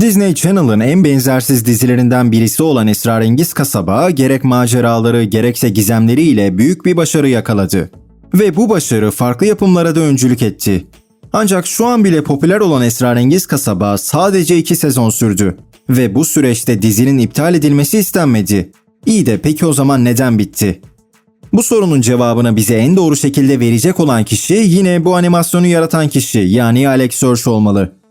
Disney Channel'ın en benzersiz dizilerinden birisi olan Esrarengiz Kasaba gerek maceraları gerekse gizemleriyle büyük bir başarı yakaladı. Ve bu başarı farklı yapımlara da öncülük etti. Ancak şu an bile popüler olan Esrarengiz Kasaba sadece iki sezon sürdü. Ve bu süreçte dizinin iptal edilmesi istenmedi. İyi de peki o zaman neden bitti? Bu sorunun cevabını bize en doğru şekilde verecek olan kişi yine bu animasyonu yaratan kişi yani Alex Hirsch olmalı.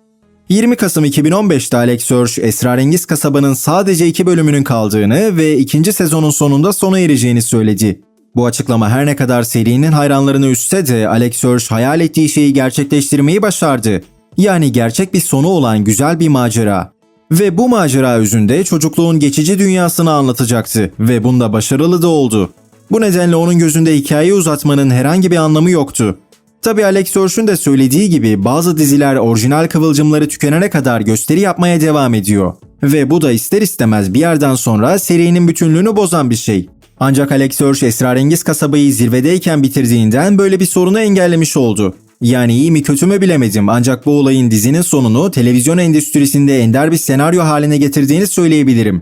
20 Kasım 2015'te Alex Hirsch, Esrarengiz Kasaba'nın sadece iki bölümünün kaldığını ve ikinci sezonun sonunda sona ereceğini söyledi. Bu açıklama her ne kadar serinin hayranlarını üstse de Alex Hirsch hayal ettiği şeyi gerçekleştirmeyi başardı. Yani gerçek bir sonu olan güzel bir macera. Ve bu macera yüzünde çocukluğun geçici dünyasını anlatacaktı ve bunda başarılı da oldu. Bu nedenle onun gözünde hikayeyi uzatmanın herhangi bir anlamı yoktu. Tabi Alex Hirsch'ün de söylediği gibi bazı diziler orijinal kıvılcımları tükenene kadar gösteri yapmaya devam ediyor. Ve bu da ister istemez bir yerden sonra serinin bütünlüğünü bozan bir şey. Ancak Alex Hirsch esrarengiz kasabayı zirvedeyken bitirdiğinden böyle bir sorunu engellemiş oldu. Yani iyi mi kötü mü bilemedim ancak bu olayın dizinin sonunu televizyon endüstrisinde ender bir senaryo haline getirdiğini söyleyebilirim.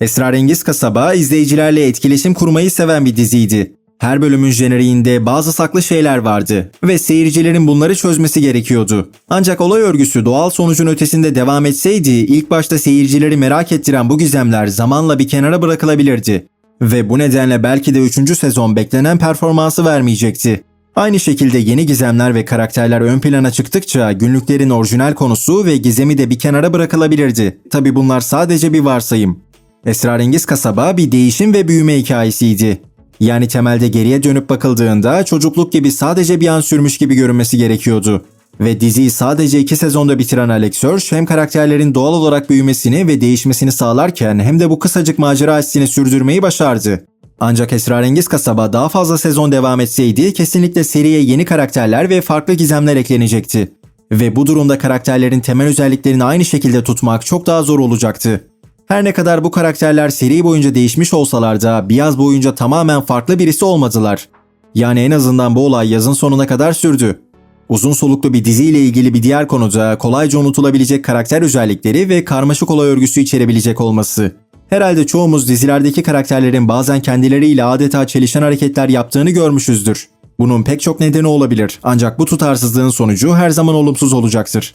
Esrarengiz Kasaba izleyicilerle etkileşim kurmayı seven bir diziydi. Her bölümün jeneriğinde bazı saklı şeyler vardı ve seyircilerin bunları çözmesi gerekiyordu. Ancak olay örgüsü doğal sonucun ötesinde devam etseydi ilk başta seyircileri merak ettiren bu gizemler zamanla bir kenara bırakılabilirdi. Ve bu nedenle belki de 3. sezon beklenen performansı vermeyecekti. Aynı şekilde yeni gizemler ve karakterler ön plana çıktıkça günlüklerin orijinal konusu ve gizemi de bir kenara bırakılabilirdi. Tabi bunlar sadece bir varsayım. Esrarengiz Kasaba bir değişim ve büyüme hikayesiydi. Yani temelde geriye dönüp bakıldığında çocukluk gibi sadece bir an sürmüş gibi görünmesi gerekiyordu. Ve diziyi sadece iki sezonda bitiren Alex Hirsch hem karakterlerin doğal olarak büyümesini ve değişmesini sağlarken hem de bu kısacık macera hissini sürdürmeyi başardı. Ancak Esrarengiz Kasaba daha fazla sezon devam etseydi kesinlikle seriye yeni karakterler ve farklı gizemler eklenecekti. Ve bu durumda karakterlerin temel özelliklerini aynı şekilde tutmak çok daha zor olacaktı. Her ne kadar bu karakterler seri boyunca değişmiş olsalar da bir boyunca tamamen farklı birisi olmadılar. Yani en azından bu olay yazın sonuna kadar sürdü. Uzun soluklu bir diziyle ilgili bir diğer konu da kolayca unutulabilecek karakter özellikleri ve karmaşık olay örgüsü içerebilecek olması. Herhalde çoğumuz dizilerdeki karakterlerin bazen kendileriyle adeta çelişen hareketler yaptığını görmüşüzdür. Bunun pek çok nedeni olabilir ancak bu tutarsızlığın sonucu her zaman olumsuz olacaktır.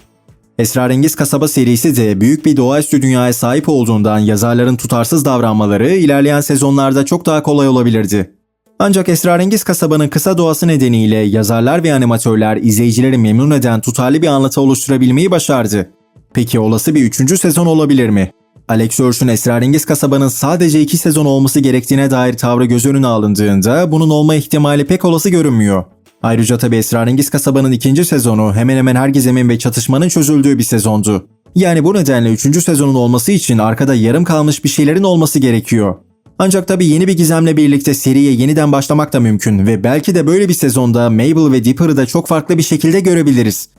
Esrarengiz Kasaba serisi de büyük bir doğaüstü dünyaya sahip olduğundan yazarların tutarsız davranmaları ilerleyen sezonlarda çok daha kolay olabilirdi. Ancak Esrarengiz Kasaba'nın kısa doğası nedeniyle yazarlar ve animatörler izleyicileri memnun eden tutarlı bir anlatı oluşturabilmeyi başardı. Peki olası bir üçüncü sezon olabilir mi? Alex Hirsch'ün Esrarengiz Kasaba'nın sadece iki sezon olması gerektiğine dair tavrı göz önüne alındığında bunun olma ihtimali pek olası görünmüyor. Ayrıca tabi Esrarengiz Kasaba'nın ikinci sezonu hemen hemen her gizemin ve çatışmanın çözüldüğü bir sezondu. Yani bu nedenle üçüncü sezonun olması için arkada yarım kalmış bir şeylerin olması gerekiyor. Ancak tabi yeni bir gizemle birlikte seriye yeniden başlamak da mümkün ve belki de böyle bir sezonda Mabel ve Dipper'ı da çok farklı bir şekilde görebiliriz.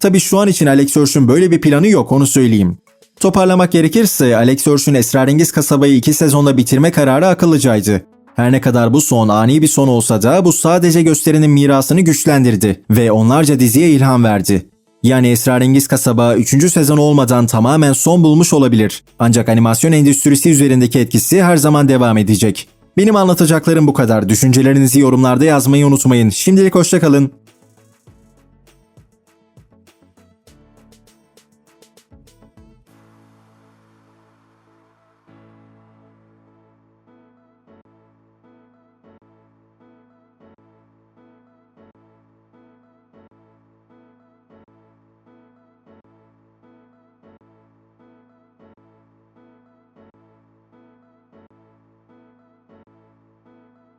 Tabi şu an için Alex Hirsch'ün böyle bir planı yok onu söyleyeyim. Toparlamak gerekirse Alex Hirsch'ün Esrarengiz Kasaba'yı iki sezonda bitirme kararı akıllıcaydı. Her ne kadar bu son ani bir son olsa da bu sadece gösterinin mirasını güçlendirdi ve onlarca diziye ilham verdi. Yani Esrarengiz Kasaba 3. sezon olmadan tamamen son bulmuş olabilir. Ancak animasyon endüstrisi üzerindeki etkisi her zaman devam edecek. Benim anlatacaklarım bu kadar. Düşüncelerinizi yorumlarda yazmayı unutmayın. Şimdilik hoşçakalın.